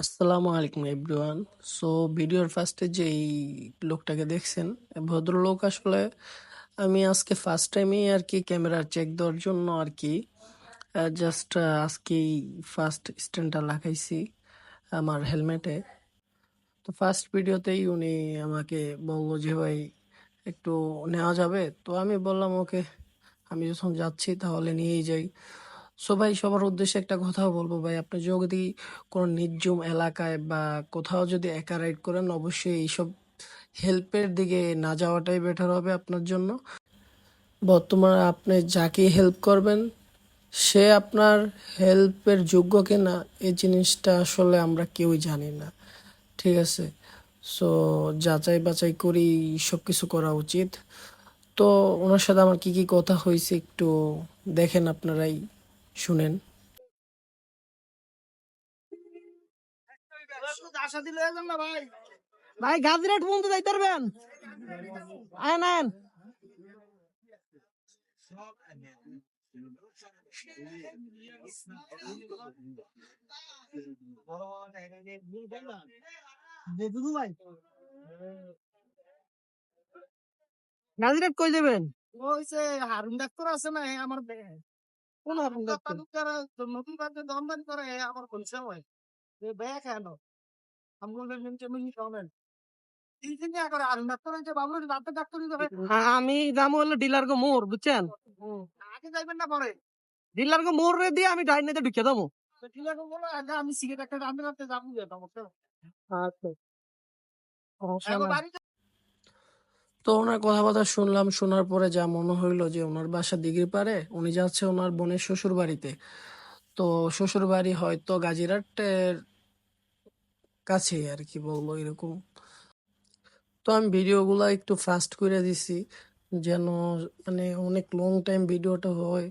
আসসালামু আলাইকুম everyone. So ভিডিওর ফার্স্টে যে এই লোকটাকে দেখছেন ভদ্রলোক আসলে আমি আজকে ফার্স্ট টাইমেই আর কি ক্যামেরা চেক দেওয়ার জন্য আর কি জাস্ট আজকেই ফার্স্ট স্ট্যান্ডটা লাগাইছি আমার হেলমেটে তো ফার্স্ট ভিডিওতেই উনি আমাকে বলল যে, ভাই, একটু নেওয়া যাবে? তো আমি বললাম, ওকে, আমি যখন যাচ্ছি তাহলে নিয়েই যাই। সো ভাই সবার উদ্দেশ্যে একটা কথা বলব ভাই। আপনি যদি কোনো নির্জুম এলাকায় বা কোথাও যদি একা রাইড করেন, অবশ্যই এইসব হেল্পের দিকে না যাওয়াটাই বেটার হবে আপনার জন্য। বর্তমানে আপনি যাকে হেল্প করবেন, সে আপনার হেল্পের যোগ্য কিনা এই জিনিসটা আসলে আমরা কেউই জানি না। ঠিক আছে? সো যাচাই বাছাই করি সব কিছু করা উচিত। তো ওনার সাথে আমার কি কি কথা হয়েছে একটু দেখেন আপনারাই। শুনেন। আশা দিলে যান ভাই ভাই গাজীরাট পর্যন্ত যাইতে পারবেন? আয়েন আয়েন দুদু কই যাবেন? ওই যে হারুন ডাক্তার আছে না আমার কোন নতুন কাজে দমদানি করে এ আমার বলছে হয় যে কেন আমি যাবে যাব হলো ডিলার গো মোর বুঝছেন? আগে যাইবেন না পরে। ডিলার গো মোর রে দিয়ে আমি ডাইনেতে ঢুকে দেবো। আছে আগে আমি সিগারেট একটা রাঁধতে রাঁধতে যাব আচ্ছা। তো ওনার কথাবার্তা শুনলাম, শোনার পরে যা মনে হইল যে ওনার বাসা দিঘির পারে উনি যাচ্ছে ওনার বোনের শ্বশুর বাড়িতে তো শ্বশুর বাড়ি হয়তো গাজিরাটের কাছে আর কি বলব এরকম। তো আমি ভিডিওগুলো একটু ফাস্ট করে দিছি, যেন মানে অনেক লং টাইম ভিডিওটা হয়।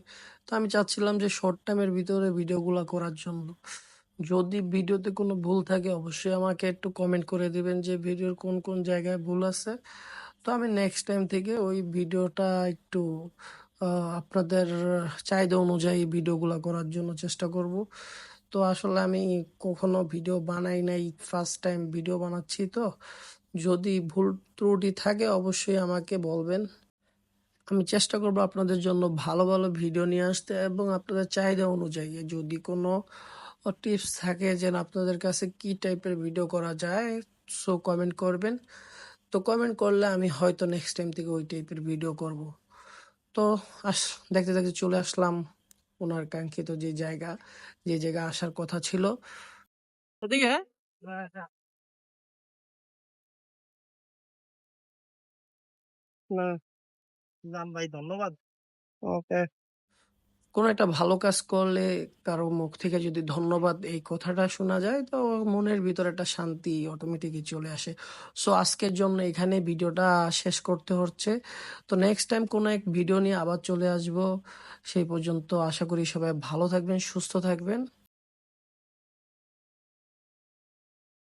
তো আমি চাচ্ছিলাম যে শর্ট টাইমের ভিতরে ভিডিওগুলো করার জন্য। যদি ভিডিওতে কোনো ভুল থাকে, অবশ্যই আমাকে একটু কমেন্ট করে দিবেন যে ভিডিওর কোন কোন জায়গায় ভুল আছে। তো আমি নেক্সট টাইম থেকে ওই ভিডিওটা একটু আপনাদের চাহিদা অনুযায়ী ভিডিওগুলো করার জন্য চেষ্টা করব। তো আসলে আমি কখনো ভিডিও বানাই নাই ফার্স্ট টাইম ভিডিও বানাচ্ছি তো। যদি ভুল ত্রুটি থাকে অবশ্যই আমাকে বলবেন। আমি চেষ্টা করব আপনাদের জন্য ভালো ভালো ভিডিও নিয়ে আসতে এবং আপনাদের চাহিদা অনুযায়ী যদি কোনো টিপস থাকে যেন আপনাদের কাছে কি টাইপের ভিডিও করা যায় সো কমেন্ট করবেন। তো কমেন্ট করলে আমি হয়তো নেক্সট টাইম থেকে ওই টাইপের ভিডিও করব তো আস দেখতে দেখতে চলে আসলাম ওনার কাঙ্ক্ষিত যে জায়গা যে জায়গা আসার কথা ছিল হ্যাঁ? না ভাই ধন্যবাদ ওকে কোনো একটা ভালো কাজ করলে কারও মুখ থেকে যদি ধন্যবাদ এই কথাটা শোনা যায়, তো মনের ভিতরে একটা শান্তি অটোমেটিকই চলে আসে। সো আজকের জন্য এখানে ভিডিওটা শেষ করতে হচ্ছে। তো নেক্সট টাইম কোনো এক ভিডিও নিয়ে আবার চলে আসব। সেই পর্যন্ত আশা করি সবাই ভালো থাকবেন, সুস্থ থাকবেন।